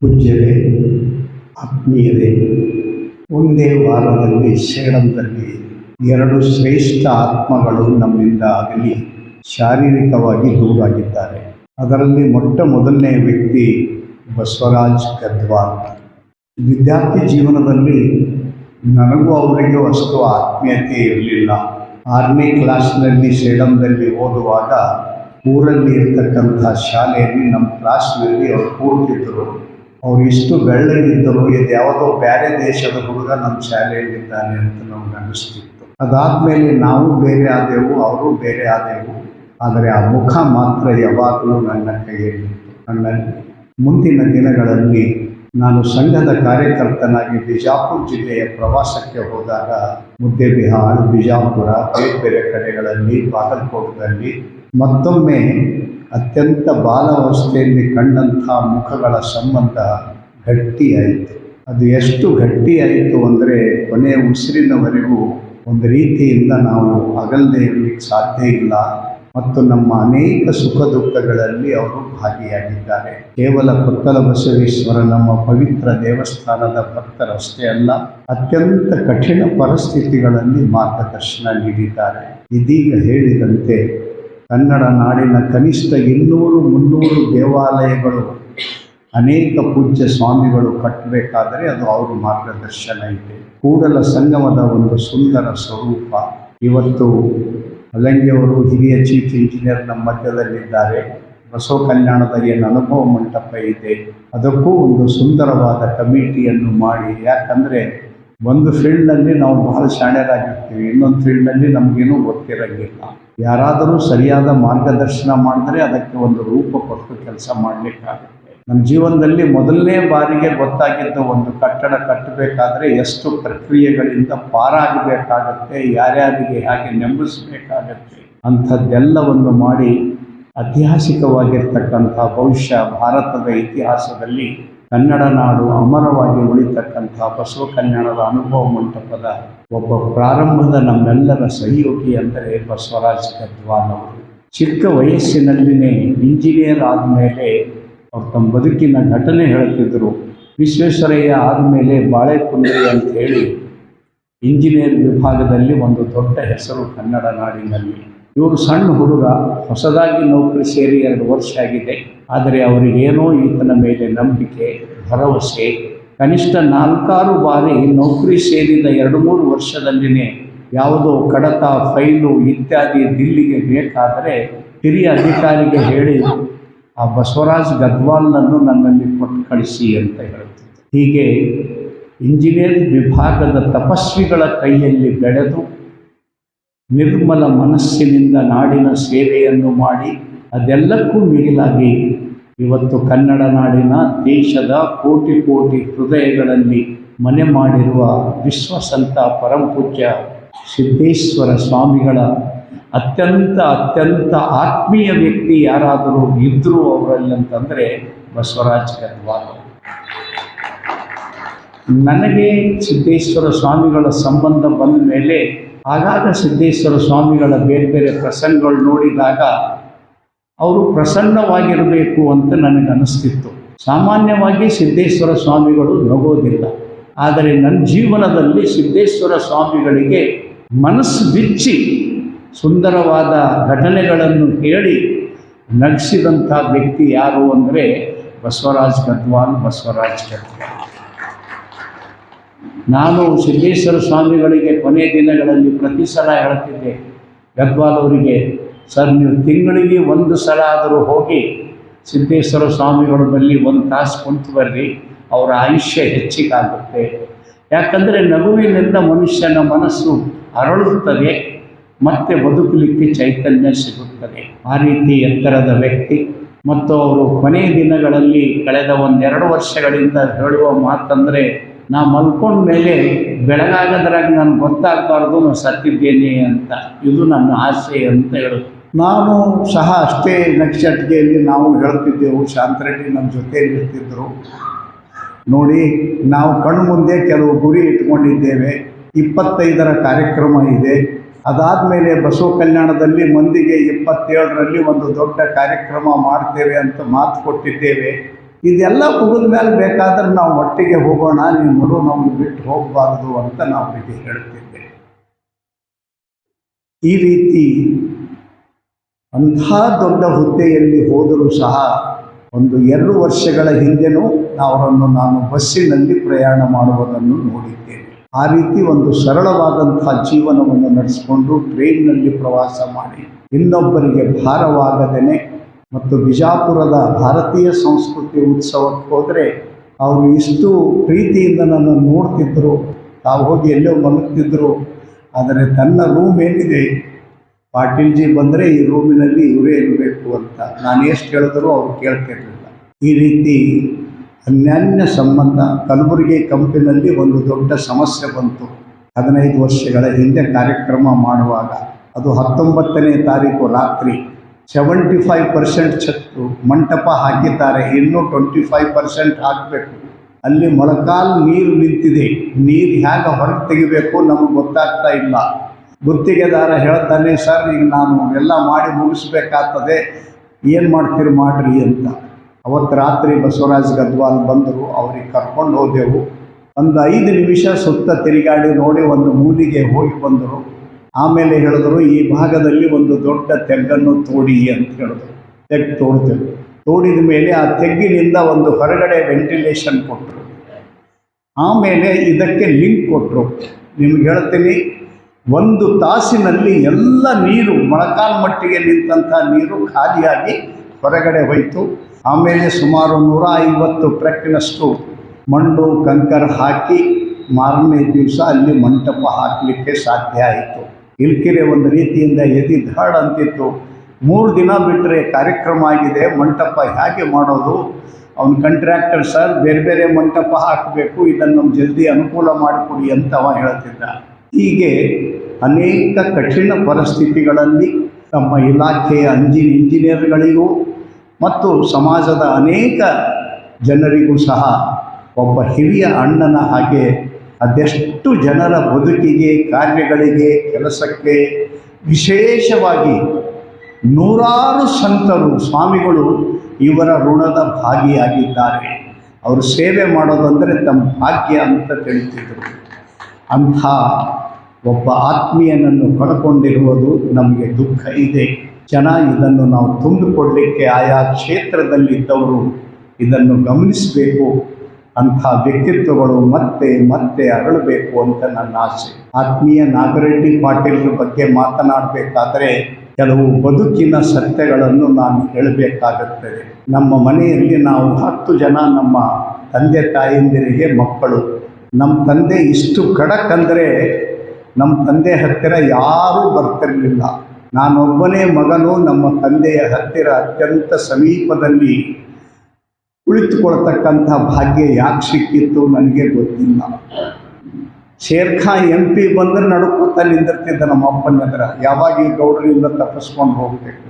ಪೂಜ್ಯರೇ ಆತ್ಮೀಯರೇ, ಒಂದೇ ವಾರದಲ್ಲಿ ಶರಣದಲ್ಲಿ ಎರಡು ಶ್ರೇಷ್ಠ ಆತ್ಮಗಳು ನಮ್ಮಿಂದ ಆಗಲಿ ಶಾರೀರಿಕವಾಗಿ ದೂರಾಗಿದ್ದಾರೆ. ಅದರಲ್ಲಿ ಮೊಟ್ಟ ಮೊದಲನೇ ವ್ಯಕ್ತಿ ಬಸವರಾಜ್ ಗದ್ವಾಲ್. ವಿದ್ಯಾರ್ಥಿ ಜೀವನದಲ್ಲಿ ನನಗೂ ಅವರಿಗೂ ಅಷ್ಟು ಆತ್ಮೀಯತೆ ಇರಲಿಲ್ಲ. ಆರನೇ ಕ್ಲಾಸ್ನಲ್ಲಿ ಸೇಡಂದಲ್ಲಿ ಓದುವಾಗ ಊರಲ್ಲಿ ಇರ್ತಕ್ಕಂಥ ಶಾಲೆಯಲ್ಲಿ ನಮ್ಮ ಕ್ಲಾಸ್ನಲ್ಲಿ ಅವ್ರು ಕೂಡ್ತಿದ್ದರು ಅವ್ರು ಇಷ್ಟು ಬೆಳ್ಳಗಿದ್ದರು ಇದು ಯಾವುದೋ ಬೇರೆ ದೇಶದ ಹುಡುಗ ನಮ್ಮ ಶಾಲೆಯಲ್ಲಿದ್ದಾನೆ ಅಂತ ನಮ್ಗೆ ಅನ್ನಿಸ್ತಿತ್ತು. ಅದಾದಮೇಲೆ ನಾವು ಬೇರೆ ಆದೆವು, ಅವರು ಬೇರೆ ಆದೆವು. ಆದರೆ ಆ ಮುಖ ಮಾತ್ರ ಯಾವಾಗಲೂ ನನ್ನ ಕೈಯಲ್ಲಿತ್ತು. ನನ್ನಲ್ಲಿ ಮುಂದಿನ ದಿನಗಳಲ್ಲಿ ನಾನು ಸಂಘದ ಕಾರ್ಯಕರ್ತನಾಗಿ ಬಿಜಾಪುರ ಜಿಲ್ಲೆಯ ಪ್ರವಾಸಕ್ಕೆ ಹೋದಾಗ ಮುದ್ದೆಬಿಹಾರ್ ಬಿಜಾಪುರ, ಬೇರೆ ಬೇರೆ ಕಡೆಗಳಲ್ಲಿ ಬಾಗಲಕೋಟದಲ್ಲಿ ಮತ್ತೊಮ್ಮೆ ಅತ್ಯಂತ ಬಾಲಾವಸ್ಥೆಯಲ್ಲಿ ಕಂಡಂಥ ಮುಖಗಳ ಸಂಬಂಧ ಗಟ್ಟಿಯಾಯಿತು ಅದು ಎಷ್ಟು ಗಟ್ಟಿಯಾಯಿತು ಅಂದರೆ ಕೊನೆಯ ಉಸಿರಿನವರೆಗೂ ಒಂದು ರೀತಿಯಿಂದ ನಾವು ಅಗಲದೇ ಇರಲಿಕ್ಕೆ ಸಾಧ್ಯ ಇಲ್ಲ ಮತ್ತು ನಮ್ಮ ಅನೇಕ ಸುಖ ದುಃಖಗಳಲ್ಲಿ ಅವರು ಭಾಗಿಯಾಗಿದ್ದಾರೆ. ಕೇವಲ ಕೊತ್ತಲ ಬಸವೇಶ್ವರ ನಮ್ಮ ಪವಿತ್ರ ದೇವಸ್ಥಾನದ ಭಕ್ತರಷ್ಟೇ ಅಲ್ಲ, ಅತ್ಯಂತ ಕಠಿಣ ಪರಿಸ್ಥಿತಿಗಳಲ್ಲಿ ಮಾರ್ಗದರ್ಶನ ನೀಡಿದ್ದಾರೆ. ಇದೀಗ ಹೇಳಿದಂತೆ ಕನ್ನಡ ನಾಡಿನ ಕನಿಷ್ಠ ಇನ್ನೂರು ಮುನ್ನೂರು ದೇವಾಲಯಗಳು, ಅನೇಕ ಪೂಜ್ಯ ಸ್ವಾಮಿಗಳು ಕಟ್ಟಬೇಕಾದರೆ ಅದು ಅವ್ರ ಮಾರ್ಗದರ್ಶನ ಇದೆ. ಕೂಡಲ ಸಂಗಮದ ಒಂದು ಸುಂದರ ಸ್ವರೂಪ. ಇವತ್ತು ಅಲಂಗಿಯವರು ಹಿರಿಯ ಚೀಫ್ ಇಂಜಿನಿಯರ್ ನಮ್ಮ ಮಧ್ಯದಲ್ಲಿದ್ದಾರೆ. ಬಸವ ಕಲ್ಯಾಣದ ಏನು ಅನುಭವ ಮಂಟಪ ಇದೆ. ಅದಕ್ಕೂ ಒಂದು ಸುಂದರವಾದ ಕಮಿಟಿಯನ್ನು ಮಾಡಿ. ಯಾಕಂದರೆ ಒಂದು ಫೀಲ್ಡ್ನಲ್ಲಿ ನಾವು ಬಹಳ ಶಾಣ್ಯರಾಗಿರ್ತೀವಿ ಇನ್ನೊಂದು ಫೀಲ್ಡ್ನಲ್ಲಿ ನಮಗೇನೂ ಗೊತ್ತಿರಂಗಿಲ್ಲ. ಯಾರಾದರೂ ಸರಿಯಾದ ಮಾರ್ಗದರ್ಶನ ಮಾಡಿದ್ರೆ ಅದಕ್ಕೆ ಒಂದು ರೂಪ ಕೊಟ್ಟು ಕೆಲಸ ಮಾಡಲಿಕ್ಕಾಗುತ್ತೆ. ನಮ್ಮ ಜೀವನದಲ್ಲಿ ಮೊದಲನೇ ಬಾರಿಗೆ ಗೊತ್ತಾಗಿದ್ದ ಒಂದು ಕಟ್ಟಡ ಕಟ್ಟಬೇಕಾದ್ರೆ ಎಷ್ಟು ಪ್ರಕ್ರಿಯೆಗಳಿಂದ ಪಾರಾಗಬೇಕಾಗತ್ತೆ, ಯಾರ್ಯಾರಿಗೆ ಹೇಗೆ ನೆಂಬಿಸಬೇಕಾಗತ್ತೆ ಅಂಥದ್ದೆಲ್ಲವನ್ನು ಮಾಡಿ ಐತಿಹಾಸಿಕವಾಗಿರ್ತಕ್ಕಂಥ ಬಹುಶಃ ಭಾರತದ ಇತಿಹಾಸದಲ್ಲಿ ಕನ್ನಡ ನಾಡು ಅಮರವಾಗಿ ಉಳಿತಕ್ಕಂಥ ಬಸವ ಕಲ್ಯಾಣದ ಅನುಭವ ಮಂಟಪದ ಒಬ್ಬ ಪ್ರಾರಂಭದ ನಮ್ಮೆಲ್ಲರ ಸಹಯೋಗಿ ಅಂದರೆ ಬಸವರಾಜ್ ಗದ್ವಾಲ್ ಅವರು. ಚಿಕ್ಕ ವಯಸ್ಸಿನಲ್ಲಿನೇ ಇಂಜಿನಿಯರ್ ಆದಮೇಲೆ ಅವ್ರು ತಮ್ಮ ಬದುಕಿನ ಘಟನೆ ಹೇಳುತ್ತಿದ್ದರು ವಿಶ್ವೇಶ್ವರಯ್ಯ ಆದಮೇಲೆ ಬಾಳೆಕುಂದ್ರಿ ಅಂತ ಹೇಳಿ ಇಂಜಿನಿಯರ್ ವಿಭಾಗದಲ್ಲಿ ಒಂದು ದೊಡ್ಡ ಹೆಸರು ಕನ್ನಡ ನಾಡಿನಲ್ಲಿ. ಇವರು ಸಣ್ಣ ಹುಡುಗ, ಹೊಸದಾಗಿ ನೌಕರಿ ಸೇರಿ ಎರಡು ವರ್ಷ ಆಗಿದೆ. ಆದರೆ ಅವರಿಗೇನೋ ಈತನ ಮೇಲೆ ನಂಬಿಕೆ, ಭರವಸೆ. ಕನಿಷ್ಠ ನಾಲ್ಕಾರು ಬಾರಿ ನೌಕರಿ ಸೇರಿದ ಎರಡು ಮೂರು ವರ್ಷದಲ್ಲಿನೇ ಯಾವುದೋ ಕಡತ, ಫೈಲು ಇತ್ಯಾದಿ ದಿಲ್ಲಿಗೆ ಬೇಕಾದರೆ ಹಿರಿಯ ಅಧಿಕಾರಿಗೆ ಹೇಳಿ, ಆ ಬಸವರಾಜ್ ಗದ್ವಾಲ್ನನ್ನು ನನ್ನಲ್ಲಿ ಕೊಟ್ಟು ಕಳಿಸಿ ಅಂತ ಹೇಳ್ತಿದ್ದೆ. ಹೀಗೆ ಇಂಜಿನಿಯರಿಂಗ್ ವಿಭಾಗದ ತಪಸ್ವಿಗಳ ಕೈಯಲ್ಲಿ ಬೆಳೆದು ನಿರ್ಮಲ ಮನಸ್ಸಿನಿಂದ ನಾಡಿನ ಸೇವೆಯನ್ನು ಮಾಡಿ ಅದೆಲ್ಲಕ್ಕೂ ಮಿಗಿಲಾಗಿ ಇವತ್ತು ಕನ್ನಡ ನಾಡಿನ ದೇಶದ ಕೋಟಿ ಕೋಟಿ ಹೃದಯಗಳಲ್ಲಿ ಮನೆ ಮಾಡಿರುವ ವಿಶ್ವಸಂತ ಪರಂಪೂಜ್ಯ ಸಿದ್ದೇಶ್ವರ ಸ್ವಾಮಿಗಳ ಅತ್ಯಂತ ಅತ್ಯಂತ ಆತ್ಮೀಯ ವ್ಯಕ್ತಿ ಯಾರಾದರೂ ಇದ್ದರು ಅವರಲ್ಲಿ ಅಂತಂದರೆ ಬಸವರಾಜ್ ಗದ್ವಾಲ್. ನನಗೆ ಸಿದ್ದೇಶ್ವರ ಸ್ವಾಮಿಗಳ ಸಂಬಂಧ ಬಂದ ಮೇಲೆ ಆಗಾಗ ಸಿದ್ದೇಶ್ವರ ಸ್ವಾಮಿಗಳ ಬೇರೆ ಬೇರೆ ಪ್ರಸಂಗಗಳು ನೋಡಿದಾಗ ಅವರು ಪ್ರಸನ್ನವಾಗಿರಬೇಕು ಅಂತ ನನಗೆ ಅನಿಸ್ತಿತ್ತು ಸಾಮಾನ್ಯವಾಗಿ ಸಿದ್ದೇಶ್ವರ ಸ್ವಾಮಿಗಳು ನಗೋದಿಲ್ಲ. ಆದರೆ ನನ್ನ ಜೀವನದಲ್ಲಿ ಸಿದ್ದೇಶ್ವರ ಸ್ವಾಮಿಗಳಿಗೆ ಮನಸ್ಸು ಬಿಚ್ಚಿ ಸುಂದರವಾದ ಘಟನೆಗಳನ್ನು ಹೇಳಿ ನಗಿಸಿದಂಥ ವ್ಯಕ್ತಿ ಯಾರು ಅಂದರೆ ಬಸವರಾಜ್ ಗದ್ವಾಲ್ ಬಸವರಾಜ್ ಗದ್ವಾಲ್ ನಾನು ಸಿದ್ದೇಶ್ವರ ಸ್ವಾಮಿಗಳಿಗೆ ಕೊನೆಯ ದಿನಗಳಲ್ಲಿ ಪ್ರತಿ ಸಲ ಹೇಳ್ತಿದ್ದೆ ಗದ್ವಾಲ್ ಅವರಿಗೆ, ಸರ್, ನೀವು ತಿಂಗಳಿಗೆ ಒಂದು ಸಲ ಆದರೂ ಹೋಗಿ ಸಿದ್ದೇಶ್ವರ ಸ್ವಾಮಿಗಳ ಬಳಿ ಒಂದು ತಾಸು ಕುಂತು ಬರ್ರಿ, ಅವರ ಆಯುಷ್ಯ ಹೆಚ್ಚಿಗಾಗುತ್ತೆ. ಯಾಕಂದರೆ ನಗುವಿನಿಂದ ಮನುಷ್ಯನ ಮನಸ್ಸು ಅರಳುತ್ತದೆ, ಮತ್ತೆ ಬದುಕಲಿಕ್ಕೆ ಚೈತನ್ಯ ಸಿಗುತ್ತದೆ. ಆ ರೀತಿ ಎತ್ತರದ ವ್ಯಕ್ತಿ, ಮತ್ತು ಅವರು ಕೊನೆಯ ದಿನಗಳಲ್ಲಿ ಕಳೆದ ಒಂದೆರಡು ವರ್ಷಗಳಿಂದ ಹೇಳುವ ಮಾತಂದರೆ ನಾ ಮಲ್ಕೊಂಡ ಮೇಲೆ ಬೆಳಗಾಗದ್ರಾಗ ನನಗೆ ಗೊತ್ತಾಗಬಾರ್ದು ನಾನು ಸತ್ತಿದ್ದೇನೆ ಅಂತ. ಇದು ನನ್ನ ಆಸೆ ಅಂತ ಹೇಳುತ್ತೆ ನಾನು ಸಹ ಅಷ್ಟೇ ನಕ್ಷಟಿಗೆಯಲ್ಲಿ ನಾವು ಹೇಳ್ತಿದ್ದೆವು, ಶಾಂತರೆಡ್ಡಿ ನಮ್ಮ ಜೊತೆಯಲ್ಲಿ ಇರ್ತಿದ್ದರು ನೋಡಿ, ನಾವು ಕಣ್ಣು ಮುಂದೆ ಕೆಲವು ಗುರಿ ಇಟ್ಕೊಂಡಿದ್ದೇವೆ. ಇಪ್ಪತ್ತೈದರ ಕಾರ್ಯಕ್ರಮ ಇದೆ. ಅದಾದ ಮೇಲೆ ಬಸವ ಕಲ್ಯಾಣದಲ್ಲಿ ಮಂದಿಗೆ ಇಪ್ಪತ್ತೇಳರಲ್ಲಿ ಒಂದು ದೊಡ್ಡ ಕಾರ್ಯಕ್ರಮ ಮಾಡ್ತೇವೆ ಅಂತ ಮಾತು ಕೊಟ್ಟಿದ್ದೇವೆ. ಇದೆಲ್ಲ ಮುಗಿದ ಮೇಲೆ ಬೇಕಾದ್ರೆ ನಾವು ಒಟ್ಟಿಗೆ ಹೋಗೋಣ, ನೀವು ನೋಡು ನಮ್ಗೆ ಬಿಟ್ಟು ಹೋಗಬಾರ್ದು ಅಂತ ನಾವು ಅವರಿಗೆ ಹೇಳ್ತಿದ್ದೆ ಈ ರೀತಿ ಅಂಥ ದೊಡ್ಡ ಹುದ್ದೆಯಲ್ಲಿ ಹೋದರೂ ಸಹ ಒಂದು ಎರಡು ವರ್ಷಗಳ ಹಿಂದೆನೂ ಅವರನ್ನು ನಾನು ಬಸ್ಸಿನಲ್ಲಿ ಪ್ರಯಾಣ ಮಾಡುವುದನ್ನು ನೋಡಿದ್ದೇನೆ. ಆ ರೀತಿ ಒಂದು ಸರಳವಾದಂತಹ ಜೀವನವನ್ನು ನಡೆಸಿಕೊಂಡು ಟ್ರೈನ್ನಲ್ಲಿ ಪ್ರವಾಸ ಮಾಡಿ ಇನ್ನೊಬ್ಬರಿಗೆ ಭಾರವಾಗದೇನೆ ಮತ್ತು ಬಿಜಾಪುರದ ಭಾರತೀಯ ಸಂಸ್ಕೃತಿ ಉತ್ಸವಕ್ಕೆ ಹೋದರೆ ಅವರು ಇಷ್ಟು ಪ್ರೀತಿಯಿಂದ ನನ್ನನ್ನು ನೋಡ್ತಿದ್ದರು ತಾವು ಹೋಗಿ ಎಲ್ಲೋ ಮಲಗ್ತಿದ್ರು. ಆದರೆ ತನ್ನ ರೂಮ್ ಏನಿದೆ, ಪಾಟೀಲ್ಜಿ ಬಂದರೆ ಈ ರೂಮಿನಲ್ಲಿ ಇವರೇ ಇರಬೇಕು ಅಂತ. ನಾನು ಎಷ್ಟು ಹೇಳಿದ್ರು ಅವ್ರು ಕೇಳ್ತಿರಲಿಲ್ಲ. ಈ ರೀತಿ ಅನ್ಯಾನ್ಯ ಸಂಬಂಧ, ಕಲಬುರಗಿ ಕಂಪಿನಲ್ಲಿ ಒಂದು ದೊಡ್ಡ ಸಮಸ್ಯೆ ಬಂತು. ಹದಿನೈದು ವರ್ಷಗಳ ಹಿಂದೆ ಕಾರ್ಯಕ್ರಮ ಮಾಡುವಾಗ, ಅದು ಹತ್ತೊಂಬತ್ತನೇ ತಾರೀಕು ರಾತ್ರಿ. ಸೆವೆಂಟಿ ಫೈವ್ ಪರ್ಸೆಂಟ್ ಛತ್ತು ಮಂಟಪ ಹಾಕಿದ್ದಾರೆ. ಇನ್ನೂ ಟ್ವೆಂಟಿ ಫೈವ್ ಪರ್ಸೆಂಟ್ ಹಾಕಬೇಕು. ಅಲ್ಲಿ ಮೊಳಕಾಲು ನೀರು ನಿಂತಿದೆ. ನೀರು ಹೇಗೆ ಹೊರಗೆ ತೆಗಿಬೇಕು ನಮಗೆ ಗೊತ್ತಾಗ್ತಾ ಇಲ್ಲ. ಗುತ್ತಿಗೆದಾರ ಹೇಳ್ತಾನೆ, ಸರ್, ಈಗ ನಾನು ಎಲ್ಲ ಮಾಡಿ ಮುಗಿಸ್ಬೇಕಾಗ್ತದೆ. ಏನು ಮಾಡ್ತೀರಿ ಮಾಡ್ರಿ ಅಂತ. ಅವತ್ತು ರಾತ್ರಿ ಬಸವರಾಜ್ ಗದ್ವಾಲ್ ಬಂದರು. ಅವ್ರಿಗೆ ಕರ್ಕೊಂಡು ಹೋದೆವು. ಒಂದು ಐದು ನಿಮಿಷ ಸುತ್ತ ತಿರುಗಾಡಿ ನೋಡಿ ಒಂದು ಮೂಲಿಗೆ ಹೋಗಿ ಬಂದರು. ಆಮೇಲೆ ಹೇಳಿದ್ರು, ಈ ಭಾಗದಲ್ಲಿ ಒಂದು ದೊಡ್ಡ ತೆಗ್ಗನ್ನು ತೋಡಿ ಅಂತ ಹೇಳಿದ್ರು. ತೆಗ್ಗು ತೋಡ್ತೇವೆ ತೋಡಿದ ಮೇಲೆ ಆ ತೆಗ್ಗಿನಿಂದ ಒಂದು ಹೊರಗಡೆ ವೆಂಟಿಲೇಷನ್ ಕೊಟ್ಟರು ಆಮೇಲೆ ಇದಕ್ಕೆ ಲಿಂಕ್ ಕೊಟ್ಟರು ನಿಮ್ಗೆ ಹೇಳ್ತೀನಿ, ಒಂದು ತಾಸಿನಲ್ಲಿ ಎಲ್ಲ ನೀರು, ಮೊಳಕಾಲು ಮಟ್ಟಿಗೆ ನಿಂತಹ ನೀರು ಖಾಲಿಯಾಗಿ ಹೊರಗಡೆ ಹೋಯಿತು. ಆಮೇಲೆ ಸುಮಾರು ನೂರ ಐವತ್ತು ಟ್ರಕ್ಕಿನಷ್ಟು ಮಣ್ಣು ಕಂಕರ್ ಹಾಕಿ ಮಾರನೇ ದಿವಸ ಅಲ್ಲಿ ಮಂಟಪ ಹಾಕಲಿಕ್ಕೆ ಸಾಧ್ಯ ಆಯಿತು. ಇಲ್ಕೆರೆ ಒಂದು ರೀತಿಯಿಂದ ಎದಿ ಧಾಡ್ ಅಂತಿತ್ತು. ಮೂರು ದಿನ ಬಿಟ್ಟರೆ ಕಾರ್ಯಕ್ರಮ ಆಗಿದೆ, ಮಂಟಪ ಹೇಗೆ ಮಾಡೋದು? ಅವನ ಕಂಟ್ರಾಕ್ಟರ್ ಸರ್ ಬೇರೆ ಬೇರೆ ಮಂಟಪ ಹಾಕಬೇಕು, ಇದನ್ನು ಜಲ್ದಿ ಅನುಕೂಲ ಮಾಡಿಕೊಡಿ ಅಂತ ಅವ ಹೇಳ್ತಿದ್ದ. ಹೀಗೆ ಅನೇಕ ಕಠಿಣ ಪರಿಸ್ಥಿತಿಗಳಲ್ಲಿ ನಮ್ಮ ಇಲಾಖೆಯ ಅಂಜಿ ಇಂಜಿನಿಯರ್ಗಳಿಗೂ ಮತ್ತು ಸಮಾಜದ ಅನೇಕ ಜನರಿಗೂ ಸಹ ಒಬ್ಬ ಹಿರಿಯ ಅಣ್ಣನ ಹಾಗೆ ಅದೆಷ್ಟು ಜನರ ಬದುಕಿಗೆ, ಕಾರ್ಯಗಳಿಗೆ, ಕೆಲಸಕ್ಕೆ ವಿಶೇಷವಾಗಿ ನೂರಾರು ಸಂತರು, ಸ್ವಾಮಿಗಳು ಇವರ ಋಣದ ಭಾಗಿಯಾಗಿದ್ದಾರೆ. ಅವರು ಸೇವೆ ಮಾಡೋದಂದರೆ ತಮ್ಮ ಭಾಗ್ಯ ಅಂತ ತಿಳಿತಿದ್ರು. ಅಂಥ ಒಬ್ಬ ಆತ್ಮೀಯನನ್ನು ಕಳ್ಕೊಂಡಿರುವುದು ನಮಗೆ ದುಃಖ ಇದೆ. ಜನ ಇದನ್ನು ನಾವು ತುಂಬಿಕೊಡಲಿಕ್ಕೆ ಆಯಾ ಕ್ಷೇತ್ರದಲ್ಲಿದ್ದವರು ಇದನ್ನು ಗಮನಿಸಬೇಕು. ಅಂಥ ವ್ಯಕ್ತಿತ್ವಗಳು ಮತ್ತೆ ಮತ್ತೆ ಅರಳಬೇಕು ಅಂತ ನನ್ನ ಆಸೆ. ಆತ್ಮೀಯ ನಾಗರೆಡ್ಡಿ ಪಾಟೀಲ್ರ ಬಗ್ಗೆ ಮಾತನಾಡಬೇಕಾದರೆ ಕೆಲವು ಬದುಕಿನ ಸತ್ಯಗಳನ್ನು ನಾನು ಹೇಳಬೇಕಾಗುತ್ತದೆ. ನಮ್ಮ ಮನೆಯಲ್ಲಿ ನಾವು ಹತ್ತು ಜನ ನಮ್ಮ ತಂದೆ ತಾಯಂದಿರಿಗೆ ಮಕ್ಕಳು. ನಮ್ಮ ತಂದೆ ಇಷ್ಟು ಖಡಕ್ ಅಂದರೆ ನಮ್ಮ ತಂದೆ ಹತ್ತಿರ ಯಾರೂ ಬರ್ತಿರಲಿಲ್ಲ. ನಾನೊಬ್ಬನೇ ಮಗನು, ನಮ್ಮ ತಂದೆಯ ಹತ್ತಿರ ಅತ್ಯಂತ ಸಮೀಪದಲ್ಲಿ ಕುಳಿತುಕೊಳ್ತಕ್ಕಂಥ ಭಾಗ್ಯ ಯಾಕೆ ಸಿಕ್ಕಿತ್ತು ನನಗೆ ಗೊತ್ತಿಲ್ಲ. ಶೇರ್ಖಾ ಎಂ ಪಿ ಬಂದ್ರೆ ನಡುಕೋತ ನಿಂದಿರ್ತಿದ್ದ ನಮ್ಮ ಅಪ್ಪನ ಎದುರ ಯಾವಾಗ ಈ ಗೌಡರಿಂದ ತಪ್ಪಿಸ್ಕೊಂಡು ಹೋಗಬೇಕು.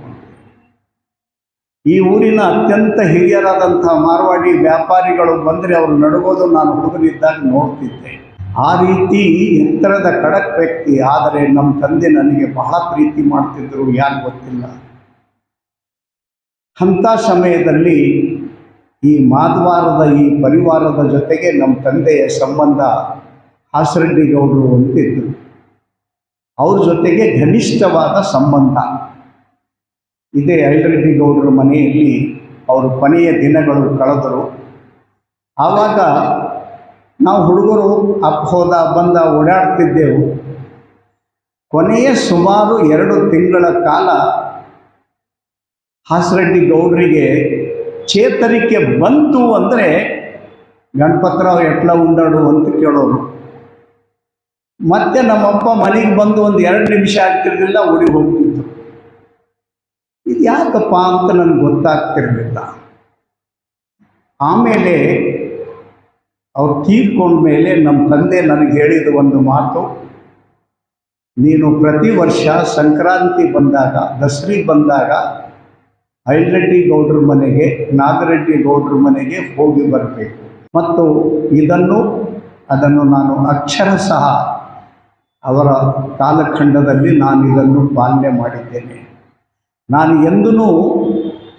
ಈ ಊರಿನ ಅತ್ಯಂತ ಹಿರಿಯರಾದಂಥ ಮಾರ್ವಾಡಿ ವ್ಯಾಪಾರಿಗಳು ಬಂದರೆ ಅವರು ನಡುಗೋದು ನಾನು ಹುಡುಗನಿದ್ದಾಗ ನೋಡ್ತಿದ್ದೆ. ಆ ರೀತಿ ಎತ್ತರದ ಖಡಕ್ ವ್ಯಕ್ತಿ, ಆದರೆ ನಮ್ಮ ತಂದೆ ನನಗೆ ಬಹಳ ಪ್ರೀತಿ ಮಾಡ್ತಿದ್ರು ಯಾಕೆ ಗೊತ್ತಿಲ್ಲ. ಅಂಥ ಸಮಯದಲ್ಲಿ ಈ ಮಾದ್ವಾರದ, ಈ ಪರಿವಾರದ ಜೊತೆಗೆ ನಮ್ಮ ತಂದೆಯ ಸಂಬಂಧ ಹಾಸರೆಡ್ಡಿ ಗೌಡರು ಅಂತಿದ್ದರು ಅವ್ರ ಜೊತೆಗೆ ಘನಿಷ್ಠವಾದ ಸಂಬಂಧ. ಇದೇ ಐಲರೆಡ್ಡಿ ಗೌಡರ ಮನೆಯಲ್ಲಿ ಅವರು ಕೊನೆಯ ದಿನಗಳು ಕಳೆದರು. ಆವಾಗ ನಾವು ಹುಡುಗರು ಅಪ್ಪ ಹೋದ, ಬಂದ, ಓಡಾಡ್ತಿದ್ದೆವು. ಕೊನೆಯ ಸುಮಾರು ಎರಡು ತಿಂಗಳ ಕಾಲ ಹಾಸರೆಡ್ಡಿ ಗೌಡರಿಗೆ ಚೇತರಿಕೆ ಬಂತು ಅಂದರೆ ಗಣಪತ್ರ ಎಟ್ಲ ಉಂಡಾಡು ಅಂತ ಕೇಳೋರು. ಮತ್ತೆ ನಮ್ಮಪ್ಪ ಮನೆಗೆ ಬಂದು ಒಂದು ಎರಡು ನಿಮಿಷ ಆಗ್ತಿರ್ಲಿಲ್ಲ, ಓಡಿ ಹೋಗ್ತಿತ್ತು ಇದು ಯಾಕಪ್ಪ ಅಂತ ನನಗೆ ಗೊತ್ತಾಗ್ತಿರ್ಲಿಲ್ಲ. ಆಮೇಲೆ ಅವ್ರು ತೀರ್ಕೊಂಡ್ಮೇಲೆ ನಮ್ಮ ತಂದೆ ನನಗೆ ಹೇಳಿದ ಒಂದು ಮಾತು, ನೀನು ಪ್ರತಿ ವರ್ಷ ಸಂಕ್ರಾಂತಿ ಬಂದಾಗ, ದಸರಿ ಬಂದಾಗ ಐಲ್ರೆಡ್ಡಿ ಗೌಡ್ರ ಮನೆಗೆ, ನಾಗರೆಡ್ಡಿ ಗೌಡ್ರ ಮನೆಗೆ ಹೋಗಿ ಬರಬೇಕು. ಮತ್ತು ಇದನ್ನು, ಅದನ್ನು ನಾನು ಅಕ್ಷರ ಸಹ ಅವರ ಕಾಲಖಂಡದಲ್ಲಿ ನಾನು ಇದನ್ನು ಪಾಲನೆ ಮಾಡಿದ್ದೇನೆ. ನಾನು ಎಂದೂ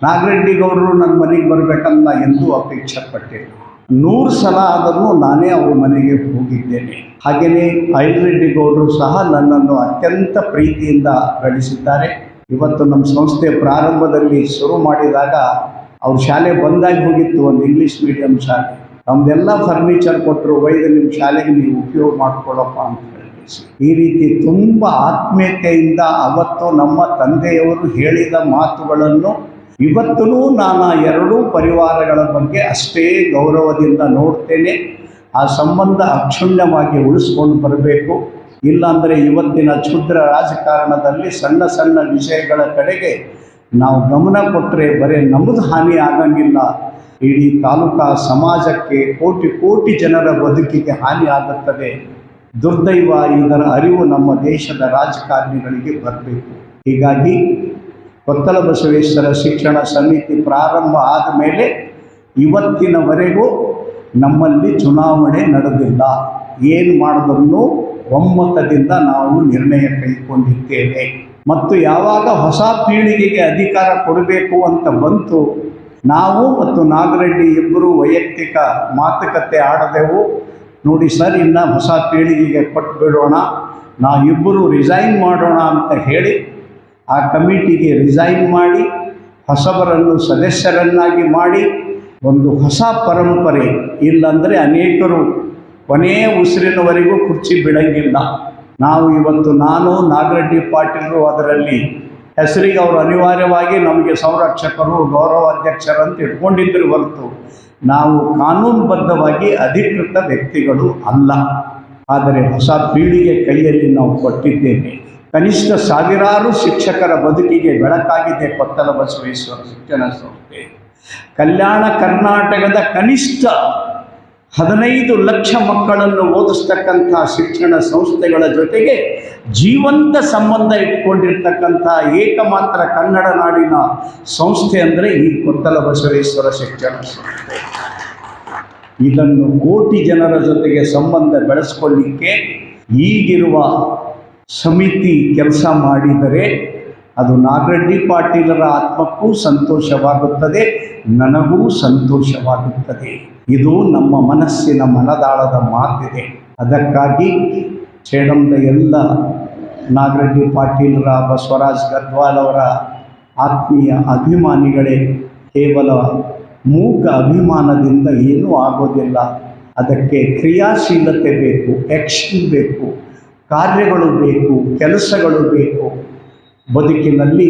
ನಾಗರೆಡ್ಡಿ ಗೌಡರು ನನ್ನ ಮನೆಗೆ ಬರಬೇಕಂತ ಎಂದೂ ಅಪೇಕ್ಷೆ ಪಟ್ಟಿಲ್ಲ ನೂರು ಸಲ ಆದರೂ ನಾನೇ ಅವರ ಮನೆಗೆ ಹೋಗಿದ್ದೇನೆ. ಹಾಗೆಯೇ ಐಲ್ರೆಡ್ಡಿ ಗೌಡರು ಸಹ ನನ್ನನ್ನು ಅತ್ಯಂತ ಪ್ರೀತಿಯಿಂದ ಗಳಿಸಿದ್ದಾರೆ ಇವತ್ತು ನಮ್ಮ ಸಂಸ್ಥೆ ಪ್ರಾರಂಭದಲ್ಲಿ ಶುರು ಮಾಡಿದಾಗ ಅವ್ರ ಶಾಲೆ ಬಂದಾಗಿ ಹೋಗಿತ್ತು ಒಂದು ಇಂಗ್ಲೀಷ್ ಮೀಡಿಯಂ ಶಾಲೆ. ನಮ್ದೆಲ್ಲ ಫರ್ನಿಚರ್ ಕೊಟ್ಟರು ಒಯ್ದು ನಿಮ್ಮ ಶಾಲೆಗೆ ನೀವು ಉಪಯೋಗ ಮಾಡ್ಕೊಳ್ಳಪ್ಪ ಅಂತ ಹೇಳಿ ಈ ರೀತಿ ತುಂಬ ಆತ್ಮೀಯತೆಯಿಂದ ಅವತ್ತು ನಮ್ಮ ತಂದೆಯವರು ಹೇಳಿದ ಮಾತುಗಳನ್ನು ಇವತ್ತೂ ನಾನು ಎರಡೂ ಪರಿವಾರಗಳ ಬಗ್ಗೆ ಅಷ್ಟೇ ಗೌರವದಿಂದ ನೋಡ್ತೇನೆ. ಆ ಸಂಬಂಧ ಅಕ್ಷುಣ್ಯವಾಗಿ ಉಳಿಸ್ಕೊಂಡು ಬರಬೇಕು. ಇಲ್ಲಾಂದರೆ ಇವತ್ತಿನ ಕ್ಷುದ್ರ ರಾಜಕಾರಣದಲ್ಲಿ ಸಣ್ಣ ಸಣ್ಣ ವಿಷಯಗಳ ಕಡೆಗೆ ನಾವು ಗಮನ ಕೊಟ್ಟರೆ ಬರೀ ನಮ್ಮದು ಹಾನಿ ಆಗಂಗಿಲ್ಲ. ಇಡೀ ತಾಲೂಕಾ ಸಮಾಜಕ್ಕೆ ಕೋಟಿ ಕೋಟಿ ಜನರ ಬದುಕಿಗೆ ಹಾನಿ ಆಗುತ್ತದೆ. ದುರ್ದೈವ ಇದರ ಅರಿವು ನಮ್ಮ ದೇಶದ ರಾಜಕಾರಣಿಗಳಿಗೆ ಬರಬೇಕು. ಹೀಗಾಗಿ ಕೊತ್ತಲ ಬಸವೇಶ್ವರ ಶಿಕ್ಷಣ ಸಮಿತಿ ಪ್ರಾರಂಭ ಆದ ಮೇಲೆ ಇವತ್ತಿನವರೆಗೂ ನಮ್ಮಲ್ಲಿ ಚುನಾವಣೆ ನಡೆದಿಲ್ಲ. ಏನು ಮಾಡಿದ್ರೂ ಒಮ್ಮತದಿಂದ ನಾವು ನಿರ್ಣಯ ಕೈಗೊಂಡಿದ್ದೇವೆ ಮತ್ತು ಯಾವಾಗ ಹೊಸ ಪೀಳಿಗೆಗೆ ಅಧಿಕಾರ ಕೊಡಬೇಕು ಅಂತ ಬಂತು, ನಾವು ಮತ್ತು ನಾಗರೆಡ್ಡಿ ಇಬ್ಬರು ವೈಯಕ್ತಿಕ ಮಾತುಕತೆ ಆಡದೆವು. ನೋಡಿ ಸರ್, ಇನ್ನು ಹೊಸ ಪೀಳಿಗೆಗೆ ಕೊಟ್ಟು ಬಿಡೋಣ ನಾವಿಬ್ಬರು ರಿಸೈನ್ ಮಾಡೋಣ ಅಂತ ಹೇಳಿ ಆ ಕಮಿಟಿಗೆ ರಿಸೈನ್ ಮಾಡಿ, ಹೊಸಬರನ್ನು ಸದಸ್ಯರನ್ನಾಗಿ ಮಾಡಿ, ಒಂದು ಹೊಸ ಪರಂಪರೆ ಇಲ್ಲಂದರೆ ಅನೇಕರು ಕೊನೆಯ ಉಸಿರಿನವರೆಗೂ ಕುರ್ಚಿ ಬಿಡಂಗಿಲ್ಲ. ನಾವು ಇವತ್ತು ನಾನು, ನಾಗರೆಡ್ಡಿ ಪಾಟೀಲರು ಅದರಲ್ಲಿ ಹೆಸರಿಗೆ ಅವರು ಅನಿವಾರ್ಯವಾಗಿ ನಮಗೆ ಸಂರಕ್ಷಕರು ಗೌರವಾಧ್ಯಕ್ಷರಂತ ಇಟ್ಕೊಂಡಿದ್ದರು ಹೊರತು ನಾವು ಕಾನೂನುಬದ್ಧವಾಗಿ ಅಧಿಕೃತ ವ್ಯಕ್ತಿಗಳು ಅಲ್ಲ. ಆದರೆ ಹೊಸ ಪೀಳಿಗೆ ಕೈಯಲ್ಲಿ ನಾವು ಕೊಟ್ಟಿದ್ದೇವೆ. ಕನಿಷ್ಠ ಸಾವಿರಾರು ಶಿಕ್ಷಕರ ಬದುಕಿಗೆ ಬೆಳಕಾಗಿದೆ ಕೊತ್ತಲ ಬಸವೇಶ್ವರ ಶಿಕ್ಷಣ ಸಂಸ್ಥೆ ಕಲ್ಯಾಣ ಕರ್ನಾಟಕದ ಕನಿಷ್ಠ ಹದಿನೈದು ಲಕ್ಷ ಮಕ್ಕಳನ್ನು ಓದಿಸ್ತಕ್ಕಂಥ ಶಿಕ್ಷಣ ಸಂಸ್ಥೆಗಳ ಜೊತೆಗೆ ಜೀವಂತ ಸಂಬಂಧ ಇಟ್ಕೊಂಡಿರ್ತಕ್ಕಂಥ ಏಕಮಾತ್ರ ಕನ್ನಡ ನಾಡಿನ ಸಂಸ್ಥೆ ಅಂದರೆ ಈ ಕೊತ್ತಲ ಬಸವೇಶ್ವರ ಶಿಕ್ಷಣ ಸಂಸ್ಥೆ. ಇದನ್ನು ಕೋಟಿ ಜನರ ಜೊತೆಗೆ ಸಂಬಂಧ ಬೆಳೆಸ್ಕೊಳ್ಳಿಕ್ಕೆ ಈಗಿರುವ ಸಮಿತಿ ಕೆಲಸ ಮಾಡಿದರೆ ಅದು ನಾಗರೆಡ್ಡಿ ಪಾಟೀಲರ ಆತ್ಮಕ್ಕೂ ಸಂತೋಷವಾಗುತ್ತದೆ, ನನಗೂ ಸಂತೋಷವಾಗುತ್ತದೆ. ಇದು ನಮ್ಮ ಮನಸ್ಸಿನ ಮನದಾಳದ ಮಾತಿದೆ. ಅದಕ್ಕಾಗಿ ಚೇಡಂದ ಎಲ್ಲ ನಾಗರೆಡ್ಡಿ ಪಾಟೀಲರ, ಬಸವರಾಜ್ ಗದ್ವಾಲ್ ಅವರ ಆತ್ಮೀಯ ಅಭಿಮಾನಿಗಳೇ, ಕೇವಲ ಮೂಕ ಅಭಿಮಾನದಿಂದ ಏನೂ ಆಗೋದಿಲ್ಲ. ಅದಕ್ಕೆ ಕ್ರಿಯಾಶೀಲತೆ ಬೇಕು ಆ್ಯಕ್ಷನ್ ಬೇಕು, ಕಾರ್ಯಗಳು ಬೇಕು, ಕೆಲಸಗಳು ಬೇಕು. ಬದುಕಿನಲ್ಲಿ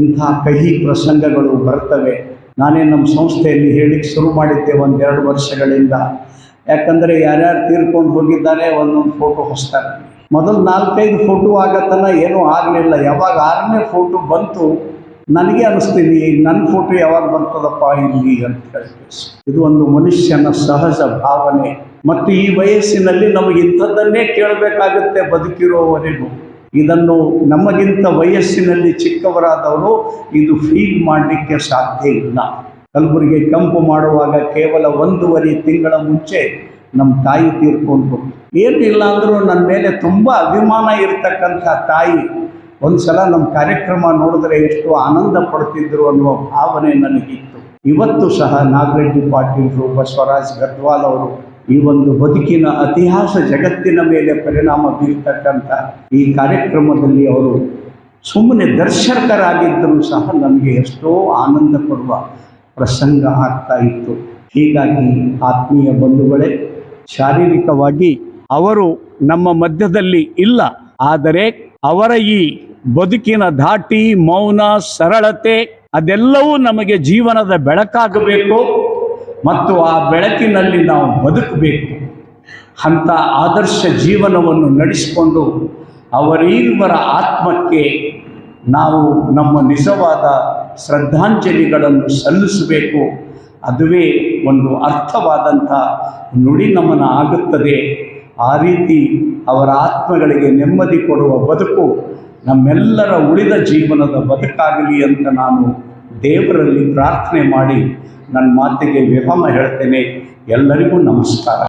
ಇಂಥ ಕಹಿ ಪ್ರಸಂಗಗಳು ಬರ್ತವೆ. ನಾನೇ ನಮ್ಮ ಸಂಸ್ಥೆಯಲ್ಲಿ ಹೇಳಿಕ್ಕೆ ಶುರು ಮಾಡಿದ್ದೆ ಒಂದೆರಡು ವರ್ಷಗಳಿಂದ. ಯಾಕಂದರೆ ಯಾರ್ಯಾರು ತೀರ್ಕೊಂಡು ಹೋಗಿದ್ದಾರೆ ಒಂದೊಂದು ಫೋಟೋ ಹೊಸ್ತಾರೆ ಮೊದಲು ನಾಲ್ಕೈದು ಫೋಟೋ ಆಗತನ ಏನೂ ಆಗಲಿಲ್ಲ. ಯಾವಾಗ ಆರನೇ ಫೋಟೋ ಬಂತು, ನನಗೆ ಅನಿಸ್ತೀನಿ ನನ್ನ ಫೋಟೋ ಯಾವಾಗ ಬರ್ತದಪ್ಪ ಇಲ್ಲಿ ಅಂತ ಹೇಳಿ ಇದು ಒಂದು ಮನುಷ್ಯನ ಸಹಜ ಭಾವನೆ. ಮತ್ತು ಈ ವಯಸ್ಸಿನಲ್ಲಿ ನಮಗೆ ಇಂಥದ್ದನ್ನೇ ಕೇಳಬೇಕಾಗುತ್ತೆ ಬದುಕಿರುವವರೆಗೂ ಇದನ್ನು ನಮಗಿಂತ ವಯಸ್ಸಿನಲ್ಲಿ ಚಿಕ್ಕವರಾದವರು ಇದು ಫೀಲ್ ಮಾಡಲಿಕ್ಕೆ ಸಾಧ್ಯ ಇಲ್ಲ. ಕಲಬುರಗಿ ಕಂಪು ಮಾಡುವಾಗ ಕೇವಲ ಒಂದೂವರೆ ತಿಂಗಳ ಮುಂಚೆ ನಮ್ಮ ತಾಯಿ ತೀರ್ಕೊಂಡ್ರು. ಇಲ್ಲ ಅಂದರೂ ನನ್ನ ಮೇಲೆ ತುಂಬ ಅಭಿಮಾನ ಇರತಕ್ಕಂಥ ತಾಯಿ ಒಂದು ಸಲ ನಮ್ಮ ಕಾರ್ಯಕ್ರಮ ನೋಡಿದ್ರೆ ಎಷ್ಟು ಆನಂದ ಪಡ್ತಿದ್ರು ಅನ್ನುವ ಭಾವನೆ ನನಗಿತ್ತು. ಇವತ್ತು ಸಹ ನಾಗರೆಡ್ಡಿ ಪಾಟೀಲ್ರು ಬಸವರಾಜ್ ಗದ್ವಾಲ್ ಅವರು ಈ ಒಂದು ಬದುಕಿನ ಇತಿಹಾಸ ಜಗತ್ತಿನ ಮೇಲೆ ಪರಿಣಾಮ ಬೀರ್ತಕ್ಕಂಥ ಈ ಕಾರ್ಯಕ್ರಮದಲ್ಲಿ ಅವರು ಸುಮ್ಮನೆ ದರ್ಶಕರಾಗಿದ್ದರೂ ಸಹ ನಮಗೆ ಎಷ್ಟೋ ಆನಂದ ಕೊಡುವ ಪ್ರಸಂಗ ಆಗ್ತಾ ಇತ್ತು. ಹೀಗಾಗಿ ಆತ್ಮೀಯ ಬಂಧುಗಳೇ, ಶಾರೀರಿಕವಾಗಿ ಅವರು ನಮ್ಮ ಮಧ್ಯದಲ್ಲಿ ಇಲ್ಲ, ಆದರೆ ಅವರ ಈ ಬದುಕಿನ ಧಾಟಿ, ಮೌನ, ಸರಳತೆ ಅದೆಲ್ಲವೂ ನಮಗೆ ಜೀವನದ ಬೆಳಕಾಗಬೇಕು. ಮತ್ತು ಆ ಬೆಳಕಿನಲ್ಲಿ ನಾವು ಬದುಕಬೇಕು. ಅಂಥ ಆದರ್ಶ ಜೀವನವನ್ನು ನಡೆಸಿಕೊಂಡು ಅವರೀರ್ವರ ಆತ್ಮಕ್ಕೆ ನಾವು ನಮ್ಮ ನಿಜವಾದ ಶ್ರದ್ಧಾಂಜಲಿಗಳನ್ನು ಸಲ್ಲಿಸಬೇಕು. ಅದುವೇ ಒಂದು ಅರ್ಥವಾದಂಥ ನುಡಿ ನಮನ ಆಗುತ್ತದೆ. ಆ ರೀತಿ ಅವರ ಆತ್ಮಗಳಿಗೆ ನೆಮ್ಮದಿ ಕೊಡುವ ಬದುಕು ನಮ್ಮೆಲ್ಲರ ಉಳಿದ ಜೀವನದ ಬದುಕಾಗಲಿ ಅಂತ ನಾನು ದೇವರಲ್ಲಿ ಪ್ರಾರ್ಥನೆ ಮಾಡಿ ನನ್ನ ಮಾತಿಗೆ ವಿರಾಮ ಹೇಳ್ತೇನೆ. ಎಲ್ಲರಿಗೂ ನಮಸ್ಕಾರ.